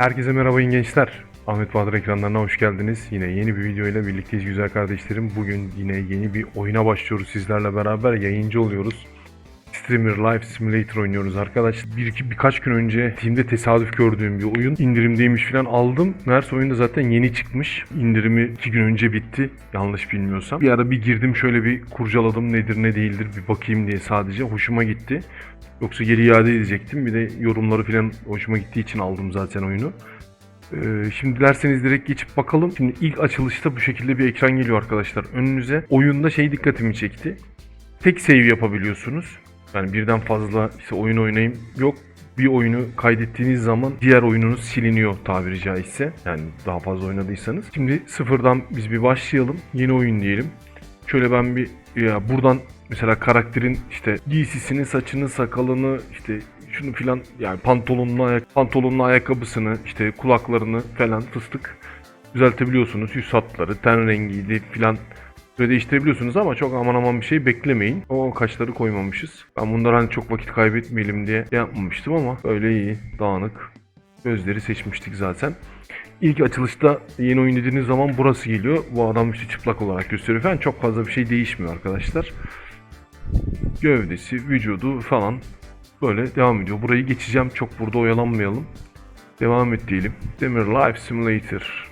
Herkese merhaba gençler. Ahmet Bahadır ekranlarına hoş geldiniz. Yine yeni bir video ile birlikteyiz güzel kardeşlerim. Bugün yine yeni bir oyuna başlıyoruz sizlerle beraber. Yayıncı oluyoruz. Streamer Life Simulator oynuyoruz arkadaşlar. Bir iki birkaç gün önce Steam'de tesadüf gördüğüm bir oyun. indirimdeymiş falan aldım. Meğerse oyunda zaten yeni çıkmış. İndirimi iki gün önce bitti. Yanlış bilmiyorsam. Bir ara bir girdim şöyle bir kurcaladım nedir ne değildir bir bakayım diye sadece. Hoşuma gitti. Yoksa geri iade edecektim. Bir de yorumları falan hoşuma gittiği için aldım zaten oyunu. Ee, şimdi dilerseniz direkt geçip bakalım. Şimdi ilk açılışta bu şekilde bir ekran geliyor arkadaşlar önünüze. Oyunda şey dikkatimi çekti. Tek save yapabiliyorsunuz. Yani birden fazla işte oyun oynayayım yok. Bir oyunu kaydettiğiniz zaman diğer oyununuz siliniyor tabiri caizse. Yani daha fazla oynadıysanız. Şimdi sıfırdan biz bir başlayalım. Yeni oyun diyelim. Şöyle ben bir ya buradan mesela karakterin işte giysisini, saçını, sakalını, işte şunu filan yani pantolonunu, ayak, pantolonunu, ayakkabısını, işte kulaklarını falan fıstık düzeltebiliyorsunuz. Yüz hatları, ten rengiydi filan böyle değiştirebiliyorsunuz ama çok aman aman bir şey beklemeyin. O kaşları koymamışız. Ben bunları hani çok vakit kaybetmeyelim diye yapmamıştım ama böyle iyi, dağınık. Gözleri seçmiştik zaten. İlk açılışta yeni oyun dediğiniz zaman burası geliyor. Bu adam işte çıplak olarak gösteriyor falan. Çok fazla bir şey değişmiyor arkadaşlar. Gövdesi, vücudu falan böyle devam ediyor. Burayı geçeceğim. Çok burada oyalanmayalım. Devam et diyelim. Demir Life Simulator.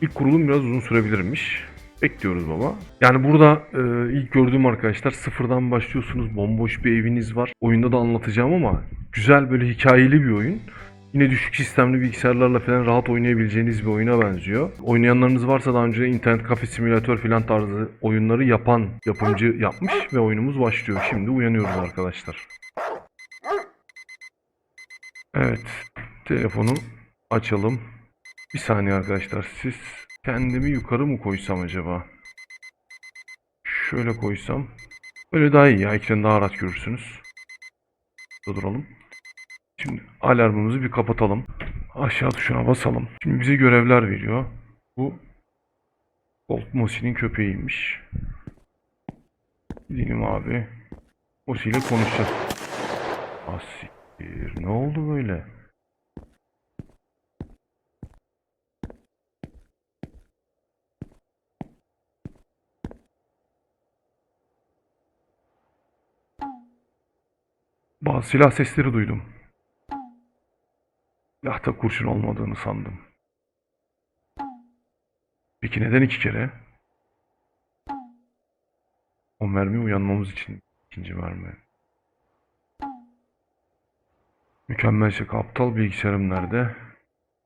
İlk kurulum biraz uzun sürebilirmiş. Bekliyoruz baba. Yani burada e, ilk gördüğüm arkadaşlar sıfırdan başlıyorsunuz. Bomboş bir eviniz var. Oyunda da anlatacağım ama güzel böyle hikayeli bir oyun. Yine düşük sistemli bilgisayarlarla falan rahat oynayabileceğiniz bir oyuna benziyor. Oynayanlarınız varsa daha önce internet kafe simülatör falan tarzı oyunları yapan yapımcı yapmış ve oyunumuz başlıyor. Şimdi uyanıyoruz arkadaşlar. Evet. Telefonu açalım. Bir saniye arkadaşlar. Siz kendimi yukarı mı koysam acaba? Şöyle koysam. Böyle daha iyi ya. Ekranı daha rahat görürsünüz. Burada duralım. Şimdi alarmımızı bir kapatalım. Aşağı tuşuna basalım. Şimdi bize görevler veriyor. Bu Colt Mosi'nin köpeğiymiş. Gidelim abi. Mosi ile konuşacağız. Asiktir. Ne oldu böyle? Bazı silah sesleri duydum. Silahta kurşun olmadığını sandım. Peki neden iki kere? O mermi uyanmamız için ikinci mermi. Mükemmel şaka. Aptal bilgisayarım nerede?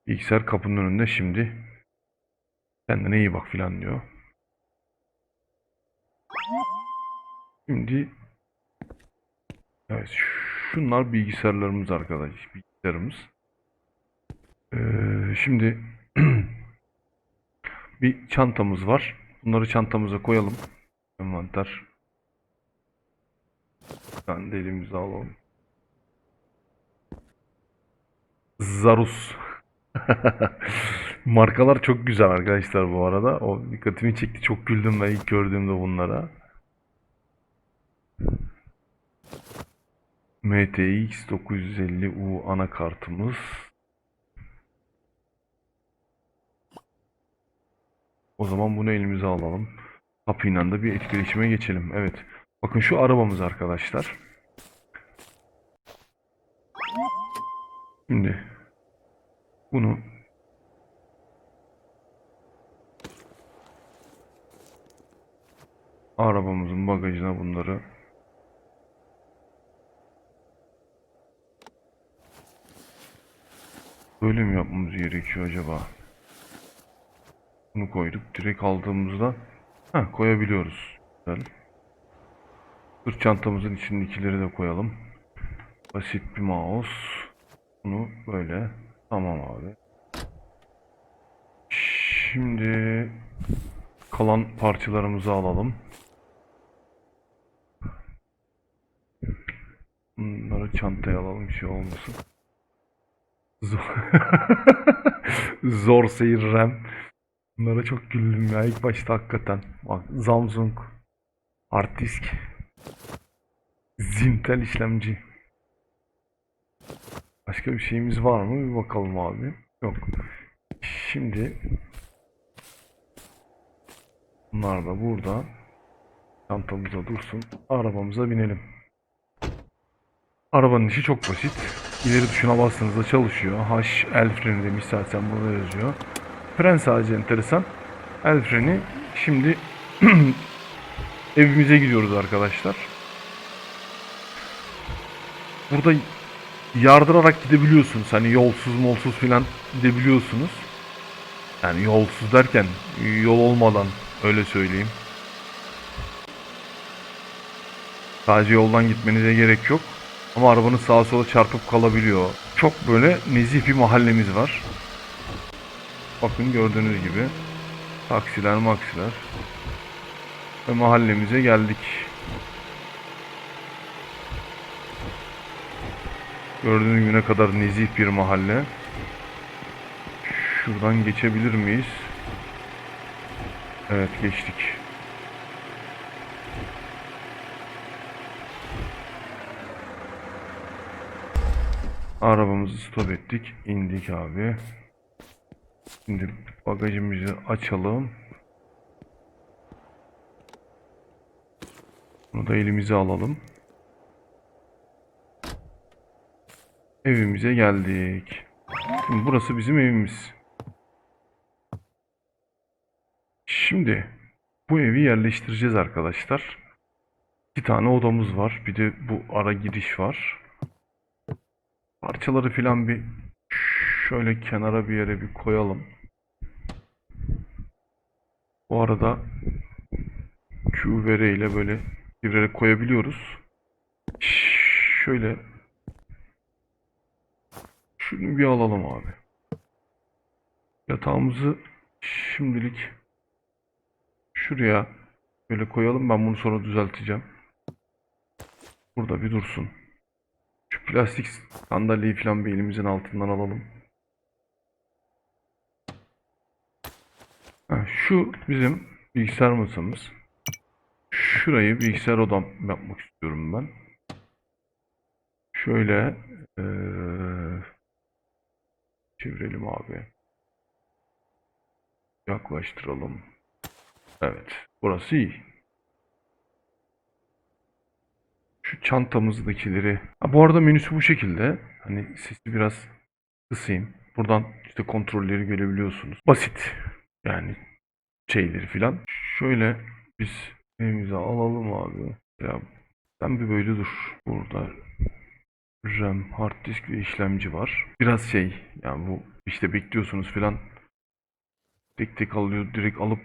Bilgisayar kapının önünde şimdi. Kendine iyi bak filan diyor. Şimdi Evet şunlar bilgisayarlarımız arkadaş. Bilgisayarımız. Ee, şimdi bir çantamız var. Bunları çantamıza koyalım. Envanter. Ben de elimize alalım. Zarus. Markalar çok güzel arkadaşlar bu arada. O dikkatimi çekti. Çok güldüm ben ilk gördüğümde bunlara. MTX 950U anakartımız. O zaman bunu elimize alalım. Kapıyla da bir etkileşime geçelim. Evet. Bakın şu arabamız arkadaşlar. Şimdi bunu arabamızın bagajına bunları böyle mi yapmamız gerekiyor acaba? Bunu koyduk. Direkt aldığımızda ha koyabiliyoruz. Güzel. Sırt çantamızın içindekileri de koyalım. Basit bir mouse. Bunu böyle. Tamam abi. Şimdi kalan parçalarımızı alalım. Bunları çantaya alalım bir şey olmasın. Zor, Zor seyir RAM. Bunlara çok güldüm ya ilk başta hakikaten. Bak Samsung hard disk. Zintel işlemci. Başka bir şeyimiz var mı? Bir bakalım abi. Yok. Şimdi bunlar da burada. Çantamıza dursun. Arabamıza binelim. Arabanın işi çok basit. İleri tuşuna bastığınızda çalışıyor. H el freni demiş zaten burada yazıyor. Fren sadece enteresan. El freni. Şimdi evimize gidiyoruz arkadaşlar. Burada yardırarak gidebiliyorsunuz. Hani yolsuz molsuz filan gidebiliyorsunuz. Yani yolsuz derken yol olmadan öyle söyleyeyim. Sadece yoldan gitmenize gerek yok. Ama arabanın sağa sola çarpıp kalabiliyor. Çok böyle nezih bir mahallemiz var. Bakın gördüğünüz gibi. Taksiler maksiler. Ve mahallemize geldik. Gördüğünüz gibi ne kadar nezih bir mahalle. Şuradan geçebilir miyiz? Evet geçtik. Arabamızı stop ettik. indik abi. Şimdi bagajımızı açalım. Bunu da elimize alalım. Evimize geldik. Şimdi burası bizim evimiz. Şimdi bu evi yerleştireceğiz arkadaşlar. İki tane odamız var. Bir de bu ara giriş var. Parçaları filan bir şöyle kenara bir yere bir koyalım. Bu arada Q ve R ile böyle çevirerek koyabiliyoruz. Şöyle şunu bir alalım abi. Yatağımızı şimdilik şuraya böyle koyalım. Ben bunu sonra düzelteceğim. Burada bir dursun. Şu plastik sandalyeyi falan bir elimizin altından alalım. Ha, şu bizim bilgisayar masamız. Şurayı bilgisayar odam yapmak istiyorum ben. Şöyle eee, çevirelim abi. Yaklaştıralım. Evet. Burası iyi. Şu çantamızdakileri. Ha, bu arada menüsü bu şekilde. Hani sesi biraz kısayım. Buradan işte kontrolleri görebiliyorsunuz. Basit. Yani şeyleri filan. Şöyle biz evimize alalım abi. Ya sen bir böyle dur. Burada RAM, hard disk ve işlemci var. Biraz şey yani bu işte bekliyorsunuz filan. Tek tek alıyor direkt alıp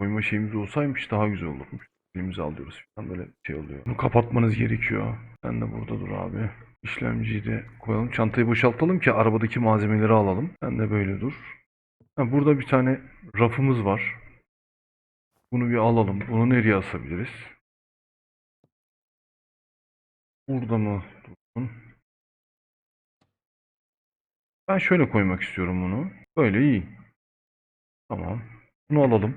koyma şeyimiz olsaymış daha güzel olurmuş. Elimize alıyoruz falan böyle şey oluyor. Bunu kapatmanız gerekiyor. Sen de burada dur abi. İşlemciyi de koyalım. Çantayı boşaltalım ki arabadaki malzemeleri alalım. Sen de böyle dur. Burada bir tane rafımız var. Bunu bir alalım. Bunu nereye asabiliriz? Burada mı dursun? Ben şöyle koymak istiyorum bunu. Böyle iyi. Tamam. Bunu alalım.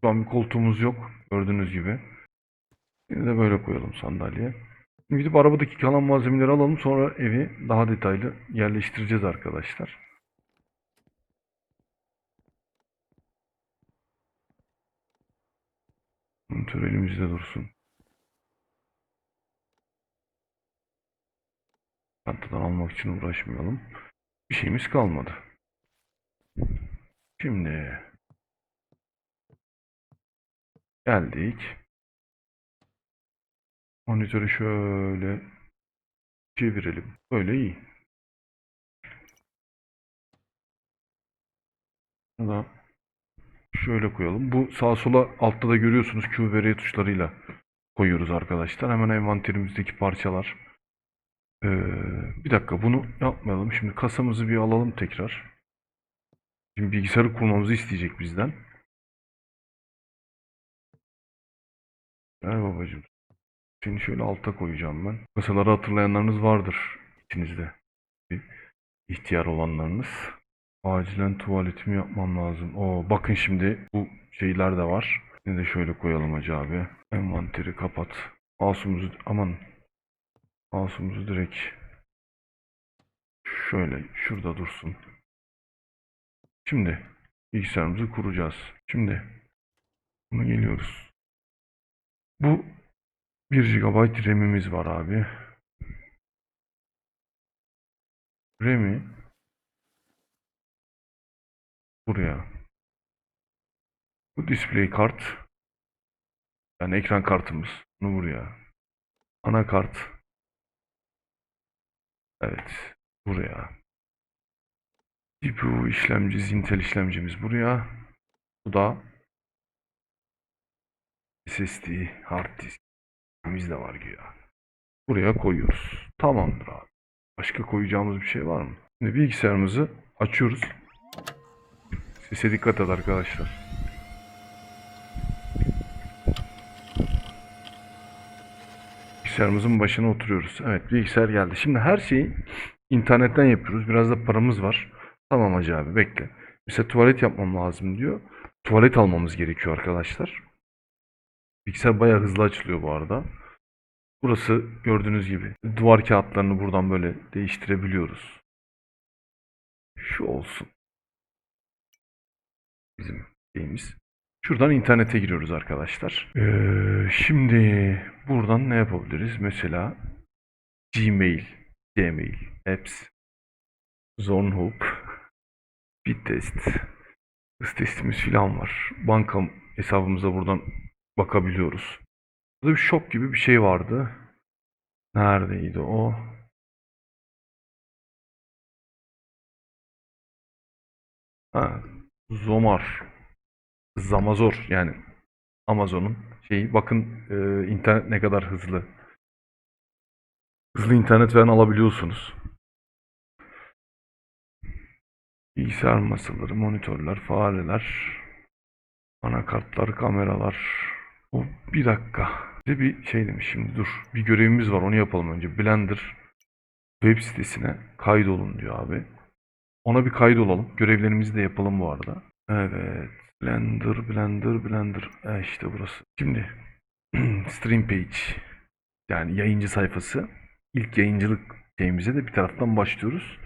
Şu an bir koltuğumuz yok. Gördüğünüz gibi. Yine de böyle koyalım sandalye. Şimdi gidip arabadaki kalan malzemeleri alalım. Sonra evi daha detaylı yerleştireceğiz arkadaşlar. Monitör elimizde dursun. Çantadan almak için uğraşmayalım. Bir şeyimiz kalmadı. Şimdi geldik. Monitörü şöyle çevirelim. Böyle iyi. Bunu da şöyle koyalım. Bu sağa sola altta da görüyorsunuz Q ve R tuşlarıyla koyuyoruz arkadaşlar. Hemen envanterimizdeki parçalar. Ee, bir dakika bunu yapmayalım. Şimdi kasamızı bir alalım tekrar. Şimdi bilgisayarı kurmamızı isteyecek bizden. Ver babacığım. Seni şöyle alta koyacağım ben. Kasaları hatırlayanlarınız vardır içinizde. Bir ihtiyar olanlarınız. Acilen tuvaletimi yapmam lazım. Oo, bakın şimdi bu şeyler de var. Yine de şöyle koyalım hacı abi. Envanteri kapat. Mouse'umuzu aman. Mouse'umuzu direkt şöyle şurada dursun. Şimdi bilgisayarımızı kuracağız. Şimdi buna geliyoruz. Bu 1 GB RAM'imiz var abi. RAM'i buraya. Bu display kart. Yani ekran kartımız. Bunu buraya. Anakart. Evet. Buraya. CPU işlemci, Intel işlemcimiz buraya. Bu da SSD, hard diskimiz de var güya. Buraya koyuyoruz. Tamamdır abi. Başka koyacağımız bir şey var mı? Şimdi bilgisayarımızı açıyoruz. Sese dikkat et arkadaşlar. Bilgisayarımızın başına oturuyoruz. Evet bilgisayar geldi. Şimdi her şeyi internetten yapıyoruz. Biraz da paramız var. Tamam hacı abi bekle. Mesela tuvalet yapmam lazım diyor. Tuvalet almamız gerekiyor arkadaşlar. Bilgisayar bayağı hızlı açılıyor bu arada. Burası gördüğünüz gibi duvar kağıtlarını buradan böyle değiştirebiliyoruz. Şu olsun. Bizim şeyimiz. Şuradan internete giriyoruz arkadaşlar. Ee, şimdi buradan ne yapabiliriz? Mesela Gmail, Gmail, Apps, Zornhub, Bittest, hız testimiz falan var. Banka hesabımıza buradan bakabiliyoruz. Burada bir shop gibi bir şey vardı. Neredeydi o? Ha, Zomar. Zamazor yani Amazon'un şeyi. Bakın e, internet ne kadar hızlı. Hızlı internet falan alabiliyorsunuz. Bilgisayar masaları, monitörler, fareler, anakartlar, kameralar. O bir dakika. Bir de bir şey demiş şimdi dur. Bir görevimiz var onu yapalım önce. Blender web sitesine kaydolun diyor abi. Ona bir kaydolalım. Görevlerimizi de yapalım bu arada. Evet. Blender, Blender, Blender. E işte burası. Şimdi stream page. Yani yayıncı sayfası. İlk yayıncılık şeyimize de bir taraftan başlıyoruz.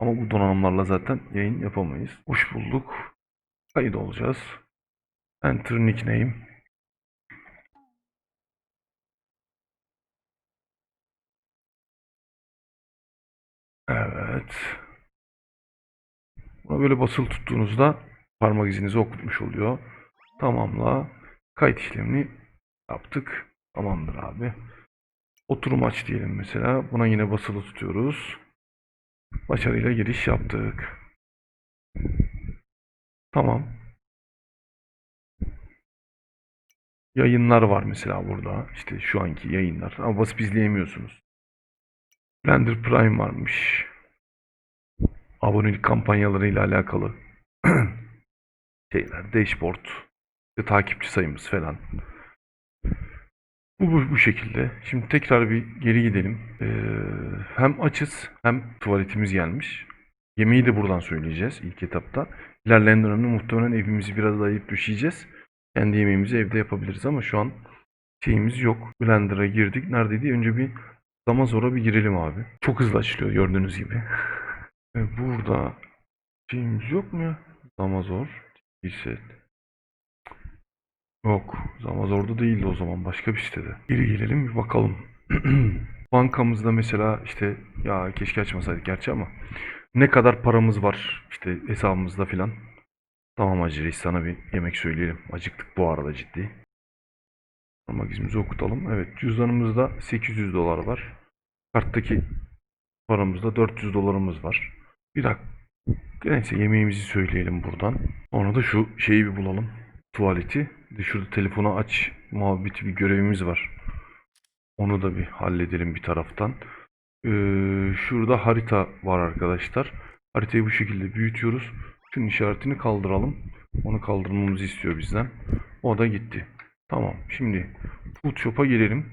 Ama bu donanımlarla zaten yayın yapamayız. Hoş bulduk. Kayıt olacağız. Enter nickname. Evet. Buna böyle basılı tuttuğunuzda parmak izinizi okutmuş oluyor. Tamamla. Kayıt işlemini yaptık. Tamamdır abi. Oturum aç diyelim mesela. Buna yine basılı tutuyoruz. Başarıyla giriş yaptık. Tamam. Yayınlar var mesela burada. İşte şu anki yayınlar. Ama basıp izleyemiyorsunuz. Blender Prime varmış. Abonelik kampanyalarıyla alakalı şeyler, dashboard, işte takipçi sayımız falan. Bu, bu, bu şekilde. Şimdi tekrar bir geri gidelim. Ee, hem açız hem tuvaletimiz gelmiş. Yemeği de buradan söyleyeceğiz ilk etapta. İlerleyen dönemde muhtemelen evimizi biraz daha yiyip düşeceğiz. Kendi yemeğimizi evde yapabiliriz ama şu an şeyimiz yok. Blender'a girdik. Neredeydi? Önce bir Zamazor'a bir girelim abi. Çok hızlı açılıyor gördüğünüz gibi. Ve burada şeyimiz yok mu ya? Zamazor. Reset. Yok. Zamazor'da değildi o zaman. Başka bir sitede. Geri gelelim bir bakalım. Bankamızda mesela işte ya keşke açmasaydık gerçi ama ne kadar paramız var işte hesabımızda filan. Tamam Hacı sana bir yemek söyleyelim. Acıktık bu arada ciddi. Parmak izimizi okutalım. Evet cüzdanımızda 800 dolar var. Karttaki paramızda 400 dolarımız var. Bir dakika. Neyse yemeğimizi söyleyelim buradan. Sonra da şu şeyi bir bulalım. Tuvaleti. De şurada telefonu aç muhabbeti bir görevimiz var. Onu da bir halledelim bir taraftan. Ee, şurada harita var arkadaşlar. Haritayı bu şekilde büyütüyoruz. Şunun işaretini kaldıralım. Onu kaldırmamızı istiyor bizden. O da gitti. Tamam. Şimdi Food Shop'a gelelim.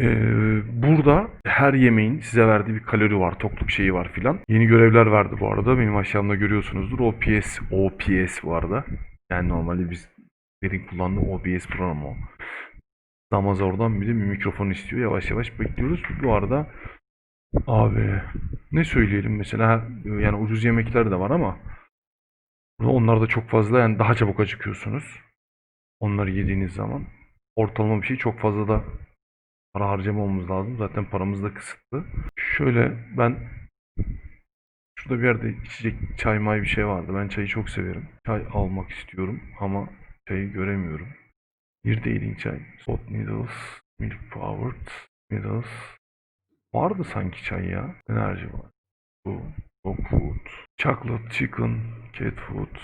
Ee, burada her yemeğin size verdiği bir kalori var, tokluk şeyi var filan. Yeni görevler verdi bu arada. Benim aşağımda görüyorsunuzdur. OPS, OPS bu arada. Yani normalde biz derin kullandığı OBS programı o. Zamazor'dan bir de bir mikrofon istiyor. Yavaş yavaş bekliyoruz. Bu arada abi ne söyleyelim mesela yani ucuz yemekler de var ama Onlar da çok fazla yani daha çabuk acıkıyorsunuz. Onları yediğiniz zaman. Ortalama bir şey çok fazla da para harcamamamız lazım. Zaten paramız da kısıtlı. Şöyle ben şurada bir yerde içecek çay may bir şey vardı. Ben çayı çok severim. Çay almak istiyorum ama çayı göremiyorum. Bir de çay. Hot noodles, milk powered noodles. Vardı sanki çay ya. Enerji var. Bu dog food, chocolate chicken, cat food.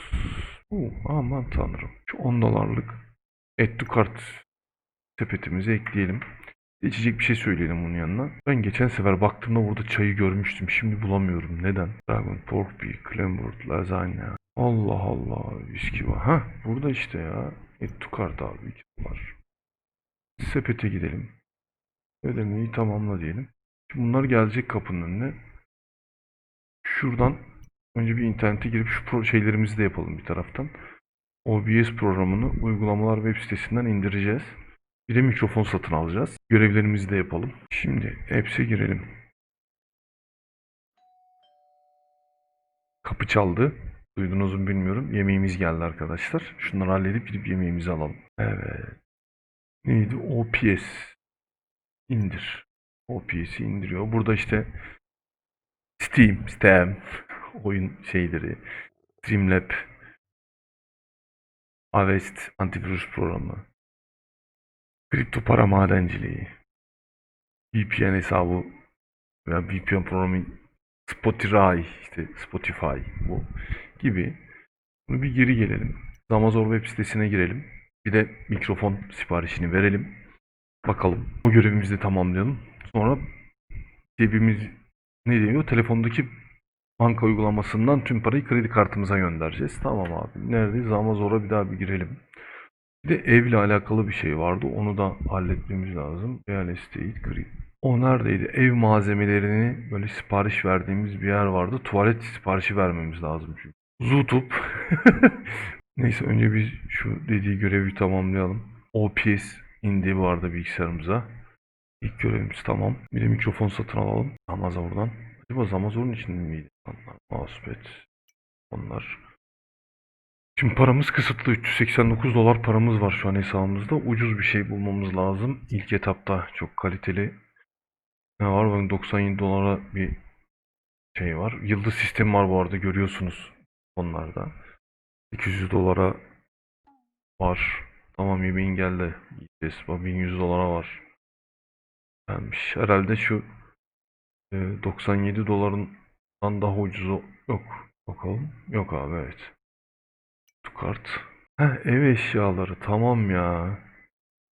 Oo, aman tanrım. Şu 10 dolarlık add to cart sepetimize ekleyelim. İçecek bir şey söyleyelim bunun yanına. Ben geçen sefer baktığımda burada çayı görmüştüm. Şimdi bulamıyorum. Neden? Dragon pork beef, clambered, lasagna. Allah Allah. Viski var. Ha burada işte ya. To cart abi. 2 dolar. Sepete gidelim. Ödemeyi tamamla diyelim. Şimdi bunlar gelecek kapının önüne. Şuradan önce bir internete girip şu şeylerimizi de yapalım bir taraftan. OBS programını uygulamalar web sitesinden indireceğiz. Bir de mikrofon satın alacağız. Görevlerimizi de yapalım. Şimdi apps'e girelim. Kapı çaldı. Duydunuz mu bilmiyorum. Yemeğimiz geldi arkadaşlar. Şunları halledip gidip yemeğimizi alalım. Evet. Neydi? OPS. İndir. OPS'i indiriyor. Burada işte Steam, Steam oyun şeyleri, Streamlab, Avest antivirüs programı, kripto para madenciliği, VPN hesabı veya VPN programı Spotify, işte Spotify bu gibi. Bunu bir geri gelelim. Zamazor web sitesine girelim. Bir de mikrofon siparişini verelim. Bakalım. Bu görevimizi de tamamlayalım. Sonra cebimiz ne diyor? Telefondaki banka uygulamasından tüm parayı kredi kartımıza göndereceğiz. Tamam abi. Neredeyiz? Amazon'a bir daha bir girelim. Bir de evle alakalı bir şey vardı. Onu da halletmemiz lazım. Real estate kredi. O neredeydi? Ev malzemelerini böyle sipariş verdiğimiz bir yer vardı. Tuvalet siparişi vermemiz lazım çünkü. YouTube. Neyse önce biz şu dediği görevi tamamlayalım. OPS indi bu arada bilgisayarımıza. İlk görevimiz tamam. Bir de mikrofon satın alalım. Amazon'dan. Acaba Zamazor'un içinde miydi? Mousepad. Onlar. Şimdi paramız kısıtlı. 389 dolar paramız var şu an hesabımızda. Ucuz bir şey bulmamız lazım. İlk etapta çok kaliteli. Ne var? Bakın 97 dolara bir şey var. Yıldız sistemi var bu arada görüyorsunuz onlarda. 200 dolara var. Tamam yemeğin geldi. Yiyeceğiz. Bak 1100 dolara var. Gelmiş. Herhalde şu e, 97 dolarından daha ucuzu yok. Bakalım. Yok abi evet. Şu kart. Heh, ev eşyaları tamam ya.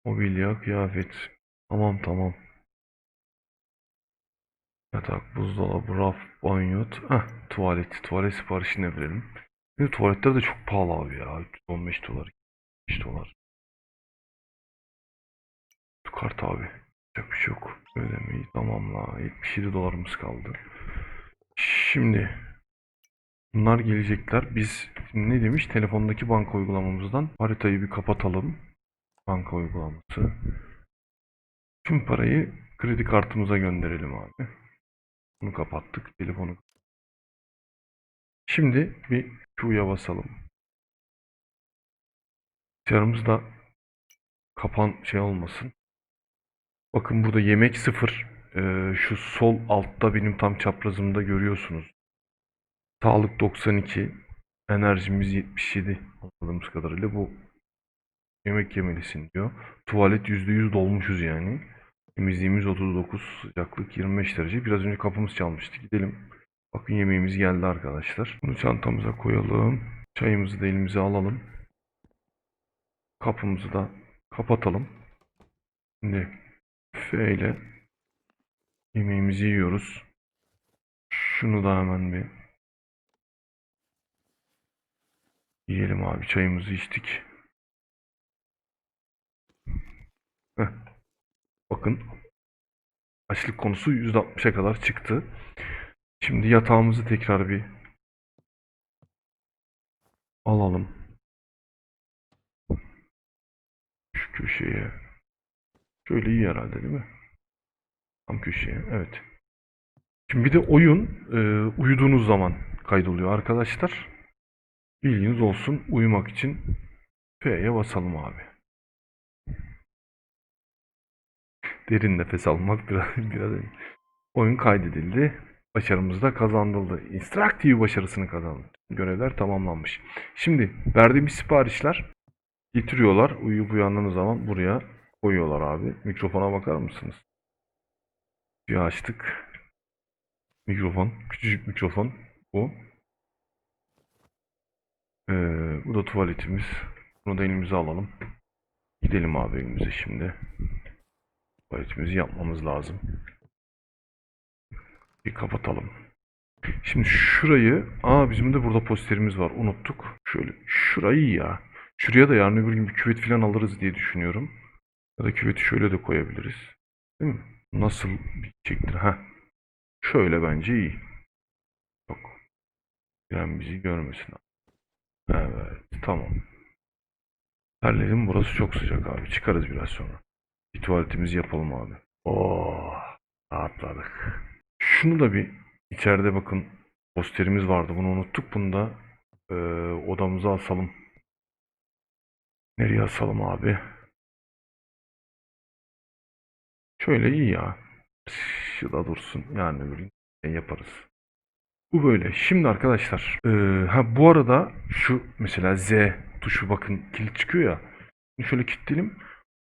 Mobilya, kıyafet. Tamam tamam. Yatak, buzdolabı, raf, banyo. Heh, tuvalet. Tuvalet siparişini verelim. De tuvaletler de çok pahalı abi ya. 315 dolar. 5 dolar. Şu kart abi. Yapacak bir şey yok. Ödemeyi tamamla. 77 dolarımız kaldı. Şimdi bunlar gelecekler. Biz ne demiş? Telefondaki banka uygulamamızdan haritayı bir kapatalım. Banka uygulaması. Tüm parayı kredi kartımıza gönderelim abi. Bunu kapattık. Telefonu. Şimdi bir Q'ya basalım. Bilgisayarımız da kapan şey olmasın. Bakın burada yemek sıfır. Ee, şu sol altta benim tam çaprazımda görüyorsunuz. Sağlık 92. Enerjimiz 77. Anladığımız kadarıyla bu yemek yemelisin diyor. Tuvalet %100 dolmuşuz yani. Temizliğimiz 39. Sıcaklık 25 derece. Biraz önce kapımız çalmıştı. Gidelim. Bakın yemeğimiz geldi arkadaşlar. Bunu çantamıza koyalım. Çayımızı da elimize alalım. Kapımızı da kapatalım. Şimdi F ile yemeğimizi yiyoruz. Şunu da hemen bir yiyelim abi. Çayımızı içtik. Heh. Bakın açlık konusu %60'a kadar çıktı. Şimdi yatağımızı tekrar bir alalım. Şu köşeye. Şöyle iyi herhalde değil mi? Tam köşeye. Evet. Şimdi bir de oyun e, uyuduğunuz zaman kaydoluyor arkadaşlar. Bilginiz olsun. Uyumak için F'ye basalım abi. Derin nefes almak biraz biraz oyun kaydedildi. Başarımız da kazandıldı. Instruct TV başarısını kazandı. Görevler tamamlanmış. Şimdi verdiğimiz siparişler getiriyorlar. Uyuyup uyandığınız zaman buraya koyuyorlar abi. Mikrofona bakar mısınız? Bir açtık. Mikrofon. Küçücük mikrofon. Bu. Ee, bu da tuvaletimiz. Bunu da elimize alalım. Gidelim abi şimdi. Tuvaletimizi yapmamız lazım. Bir kapatalım. Şimdi şurayı, aa bizim de burada posterimiz var. Unuttuk. Şöyle şurayı ya. Şuraya da yarın öbür gün bir küvet falan alırız diye düşünüyorum. Ya da küveti şöyle de koyabiliriz. Değil mi? Nasıl bitecektir? Ha. Şöyle bence iyi. Yok. Yani bizi görmesin. Evet, tamam. Terledim burası çok sıcak abi. Çıkarız biraz sonra. Bir tuvaletimizi yapalım abi. Oh, rahatladık. Şunu da bir içeride bakın posterimiz vardı. Bunu unuttuk. Bunu da e, odamıza asalım. Nereye asalım abi? Şöyle iyi ya. Şu da dursun. Yani yaparız. Bu böyle. Şimdi arkadaşlar. e, ha bu arada şu mesela Z tuşu bakın kilit çıkıyor ya. Şöyle kilitleyelim.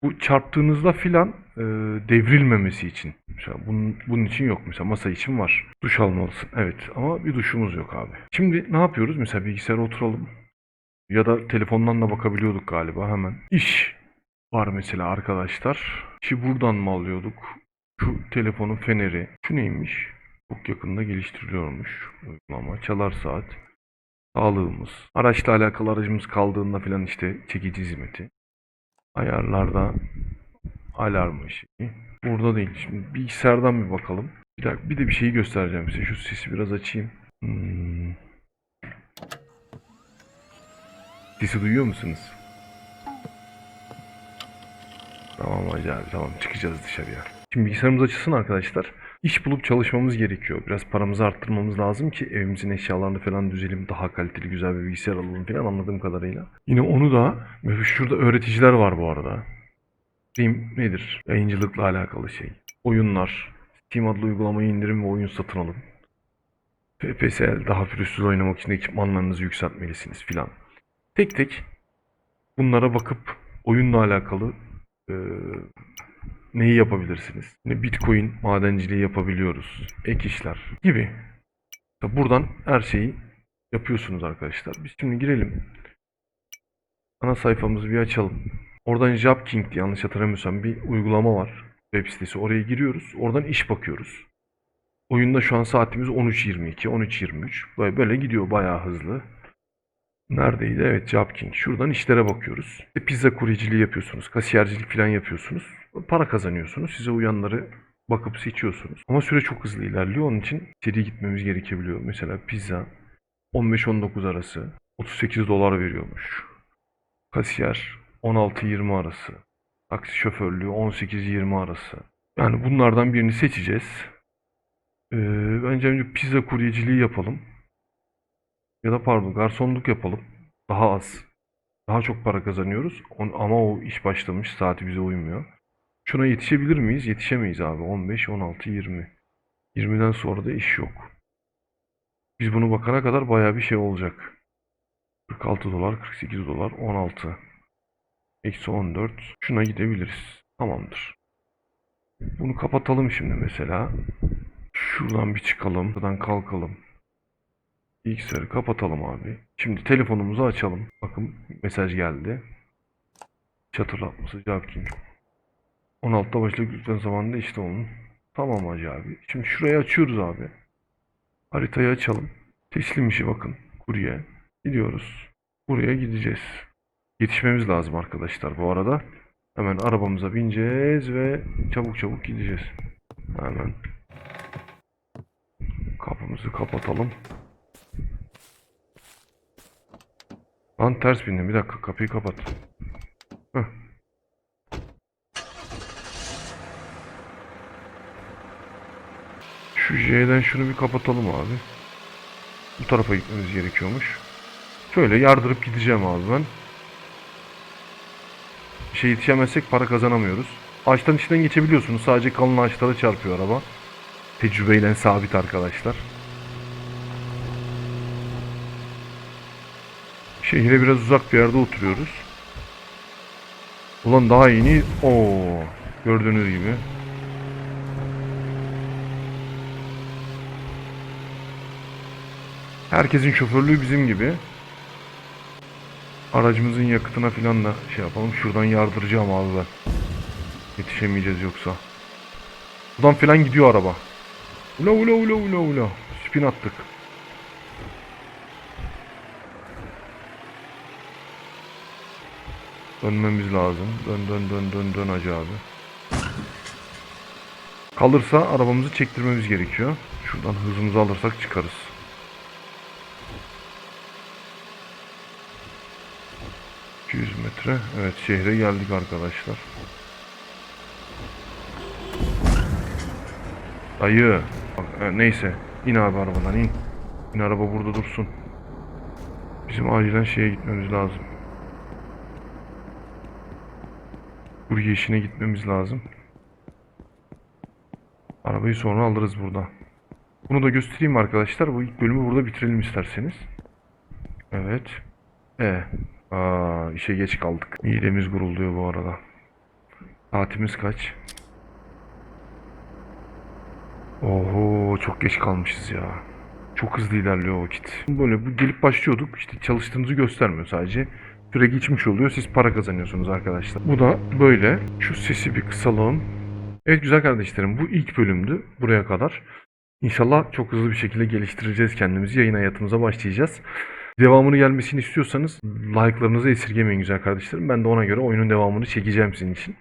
Bu çarptığınızda filan e, devrilmemesi için. Mesela bunun, bunun için yok. Mesela masa için var. Duş almalısın. Evet ama bir duşumuz yok abi. Şimdi ne yapıyoruz? Mesela bilgisayara oturalım. Ya da telefondan da bakabiliyorduk galiba hemen. İş var mesela arkadaşlar. İşi buradan mı alıyorduk? Şu telefonun feneri. Şu neymiş? Çok yakında geliştiriliyormuş uygulama. Çalar saat. Sağlığımız. Araçla alakalı aracımız kaldığında filan işte çekici hizmeti. Ayarlarda alarm şeyi. Burada değil. Şimdi bilgisayardan bir bakalım. Bir dakika bir de bir şeyi göstereceğim size. Şu sesi biraz açayım. Hmm. Sesi duyuyor musunuz? Tamam hacı tamam çıkacağız dışarıya. Şimdi bilgisayarımız açılsın arkadaşlar. İş bulup çalışmamız gerekiyor. Biraz paramızı arttırmamız lazım ki evimizin eşyalarını falan düzelim. Daha kaliteli güzel bir bilgisayar alalım falan anladığım kadarıyla. Yine onu da şurada öğreticiler var bu arada. Steam nedir? Yayıncılıkla alakalı şey. Oyunlar. Steam adlı uygulamayı indirin ve oyun satın alın. FPSL daha pürüzsüz oynamak için ekipmanlarınızı yükseltmelisiniz filan. Tek tek bunlara bakıp oyunla alakalı eee, neyi yapabilirsiniz? Yine Bitcoin madenciliği yapabiliyoruz. Ek işler gibi. Buradan her şeyi yapıyorsunuz arkadaşlar. Biz şimdi girelim. Ana sayfamızı bir açalım. Oradan JobKing diye yanlış hatırlamıyorsam bir uygulama var. Web sitesi. Oraya giriyoruz. Oradan iş bakıyoruz. Oyunda şu an saatimiz 13.22, 13.23. Böyle, böyle gidiyor bayağı hızlı. Neredeydi? Evet JobKing. Şuradan işlere bakıyoruz. İşte pizza kuryeciliği yapıyorsunuz. Kasiyercilik falan yapıyorsunuz. Para kazanıyorsunuz. Size uyanları bakıp seçiyorsunuz. Ama süre çok hızlı ilerliyor. Onun için seri gitmemiz gerekebiliyor. Mesela pizza 15-19 arası 38 dolar veriyormuş. Kasiyer 16-20 arası. Taksi şoförlüğü 18-20 arası. Yani bunlardan birini seçeceğiz. Ee, bence önce pizza kuryeciliği yapalım. Ya da pardon garsonluk yapalım. Daha az. Daha çok para kazanıyoruz. On- Ama o iş başlamış. Saati bize uymuyor. Şuna yetişebilir miyiz? Yetişemeyiz abi. 15, 16, 20. 20'den sonra da iş yok. Biz bunu bakana kadar bayağı bir şey olacak. 46 dolar, 48 dolar, 16. Eksi 14. Şuna gidebiliriz. Tamamdır. Bunu kapatalım şimdi mesela. Şuradan bir çıkalım. Buradan kalkalım. Bilgisayarı kapatalım abi. Şimdi telefonumuzu açalım. Bakın mesaj geldi. Çatırlatması JobKing. 16'da başladık lütfen zamanında işte onun. Tamam hacı abi. Şimdi şurayı açıyoruz abi. Haritayı açalım. Teslim işi bakın. Kurye. Gidiyoruz. Buraya gideceğiz. Yetişmemiz lazım arkadaşlar bu arada. Hemen arabamıza bineceğiz ve çabuk çabuk gideceğiz. Hemen. Kapımızı kapatalım. Lan ters bindim. Bir dakika kapıyı kapat. Heh. Şu J'den şunu bir kapatalım abi. Bu tarafa gitmemiz gerekiyormuş. Şöyle yardırıp gideceğim abi ben. Bir şey yetişemezsek para kazanamıyoruz. Ağaçtan içinden geçebiliyorsunuz. Sadece kalın ağaçlara çarpıyor araba. Tecrübeyle sabit arkadaşlar. Şehire biraz uzak bir yerde oturuyoruz. Ulan daha yeni. Oo, gördüğünüz gibi. Herkesin şoförlüğü bizim gibi. Aracımızın yakıtına filan da şey yapalım. Şuradan yardıracağım abi ben. Yetişemeyeceğiz yoksa. Buradan filan gidiyor araba. Ula ula ula ula ula. Spin attık. Dönmemiz lazım. Dön dön dön dön dön hacı abi. Kalırsa arabamızı çektirmemiz gerekiyor. Şuradan hızımızı alırsak çıkarız. ...200 metre. Evet şehre geldik arkadaşlar. Dayı. E, neyse. İn abi arabadan in. İn araba burada dursun. Bizim acilen şeye gitmemiz lazım. Kurye işine gitmemiz lazım. Arabayı sonra alırız burada. Bunu da göstereyim arkadaşlar. Bu ilk bölümü burada bitirelim isterseniz. Evet. E. Aa, işe geç kaldık. Midemiz gurulduyor bu arada. Saatimiz kaç? Oho çok geç kalmışız ya. Çok hızlı ilerliyor vakit. Böyle bu gelip başlıyorduk. İşte çalıştığınızı göstermiyor sadece. Süre geçmiş oluyor. Siz para kazanıyorsunuz arkadaşlar. Bu da böyle. Şu sesi bir kısalım. Evet güzel kardeşlerim bu ilk bölümdü buraya kadar. İnşallah çok hızlı bir şekilde geliştireceğiz kendimizi. Yayın hayatımıza başlayacağız. Devamını gelmesini istiyorsanız like'larınızı esirgemeyin güzel kardeşlerim. Ben de ona göre oyunun devamını çekeceğim sizin için.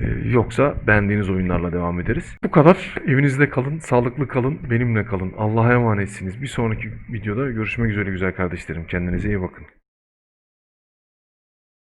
Ee, yoksa beğendiğiniz oyunlarla devam ederiz. Bu kadar. Evinizde kalın, sağlıklı kalın, benimle kalın. Allah'a emanetsiniz. Bir sonraki videoda görüşmek üzere güzel kardeşlerim. Kendinize iyi bakın.